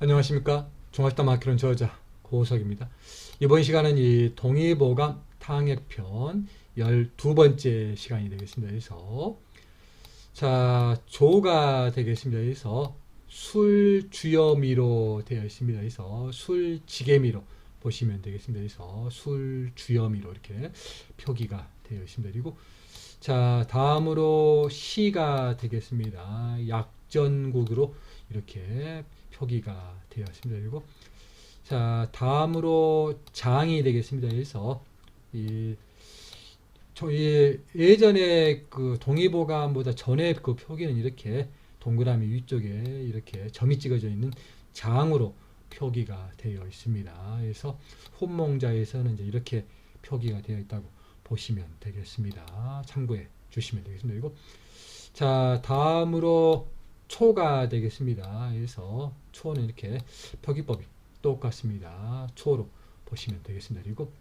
안녕하십니까 종합다 마키론 저자 고석입니다. 이번 시간은 이 동의보감 탕액편 12번째 시간이 되겠습니다. 그래서 자 조가 되겠습니다. 그래서 술 주여미로 되어 있습니다. 그래서 술 지게미로 보시면 되겠습니다. 그래서 술 주여미로 이렇게 표기가 되어 있습니다. 그리고 자 다음으로 시가 되겠습니다. 약 전국으로 이렇게 표기가 되어 있습니다. 그리고 자 다음으로 장이 되겠습니다. 그래서 이 저희 예전에 그 동의보감보다 전에 그 표기는 이렇게 동그라미 위쪽에 이렇게 점이 찍어져 있는 장으로 표기가 되어 있습니다. 그래서 혼몽자에서는 이제 이렇게 표기가 되어 있다고 보시면 되겠습니다. 참고해 주시면 되겠습니다. 그리고 자 다음으로 초가 되겠습니다. 그래서 초는 이렇게 표기법이 똑같습니다. 초로 보시면 되겠습니다. 그리고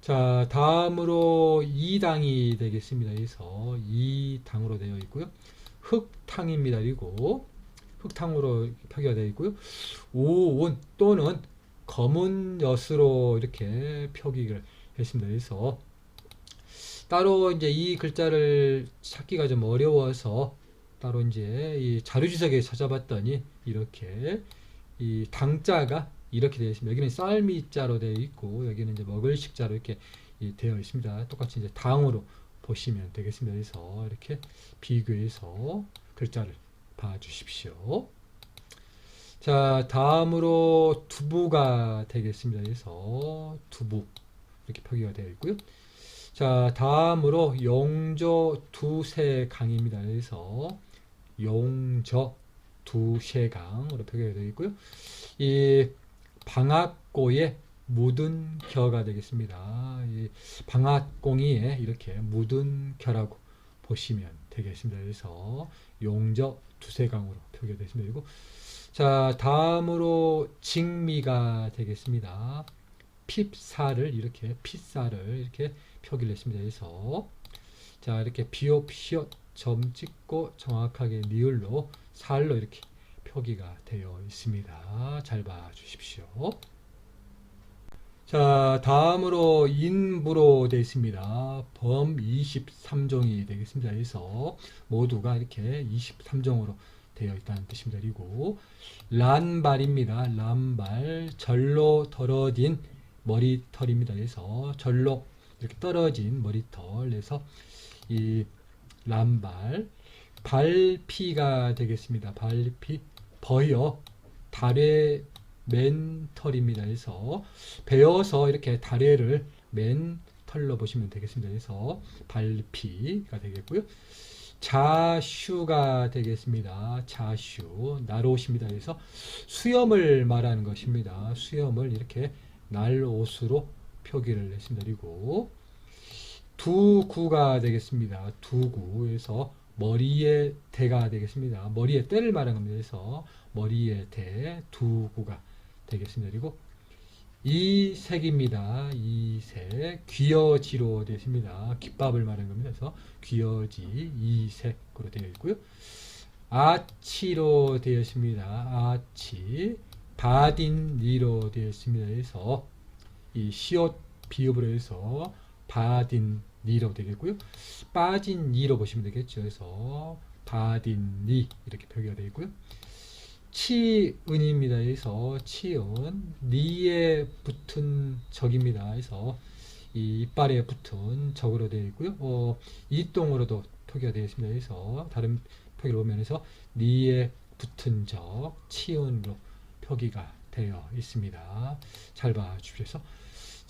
자 다음으로 이당이 되겠습니다. 그래서 이당으로 되어 있고요. 흑탕입니다. 그리고 흑탕으로 표기가 되어 있고요. 오온 또는 검은 엿으로 이렇게 표기를 했습니다. 그래서 따로 이제 이 글자를 찾기가 좀 어려워서 따로 이제 이 자료지석에 찾아봤더니 이렇게 이 당자가 이렇게 되어 있습니다. 여기는 쌀미자로 되어 있고 여기는 이제 먹을 식자로 이렇게 되어 있습니다. 똑같이 이제 당으로 보시면 되겠습니다. 그래서 이렇게 비교해서 글자를 봐주십시오. 자 다음으로 두부가 되겠습니다. 그래서 두부 이렇게 표기가 되어 있고요. 자 다음으로 용조 두세 강입니다. 그래서 용저 두세강으로 표기가 되어 있고요. 이 방앗고의 묻은 겨가 되겠습니다. 이 방앗공이에 이렇게 묻은 겨라고 보시면 되겠습니다. 그래서 용저 두세강으로 표기가 되겠습니다. 그리고 자 다음으로 직미가 되겠습니다. 핍사를 이렇게 핏사를 이렇게 표기를 했습니다. 그래서 자 이렇게 비옵 시옷 점 찍고 정확하게 니을로 살로 이렇게 표기가 되어 있습니다. 잘 봐주십시오. 자 다음으로 인부로 되어 있습니다. 범 23종이 되겠습니다. 그래서 모두가 이렇게 23종으로 되어 있다는 뜻입니다. 그리고 란발입니다. 란발 절로 떨어진 머리털입니다. 그래서 절로 이렇게 떨어진 머리털 그래서 이 란발 발피가 되겠습니다. 발피 버여 달의 맨털입니다. 그래서 베어서 이렇게 다래를 맨털로 보시면 되겠습니다. 그래서 발피가 되겠고요. 자슈가 되겠습니다. 자슈 날옷입니다. 그래서 수염을 말하는 것입니다. 수염을 이렇게 날옷으로 표기를 했습니다. 그리고 두 구가 되겠습니다. 두구에서 머리의 대가 되겠습니다. 머리의 때를 말하는 겁니다. 그래서 머리의 대 두 구가 되겠습니다. 그리고 이 색입니다. 이 색 귀여지로 되십니다. 깃밥을 말하는 겁니다. 그래서 귀여지 이 색으로 되어 있고요. 아치로 되어 있습니다. 아치 바딘리로 되어 있습니다. 그래서 이 시옷 비읍으로 해서 바딘 리로 되겠고요. 빠진 니로 보시면 되겠죠. 그래서 바딘리 이렇게 표기가 되어 있고요. 치은입니다. 그래서 치은 니에 붙은 적입니다. 그래서 이 이빨에 붙은 적으로 되어 있고요. 어, 이동으로도 표기가 되어 있습니다. 그래서 다른 표기를 보면 해서 니에 붙은 적 치은으로 표기가 되어 있습니다. 잘 봐주십시오.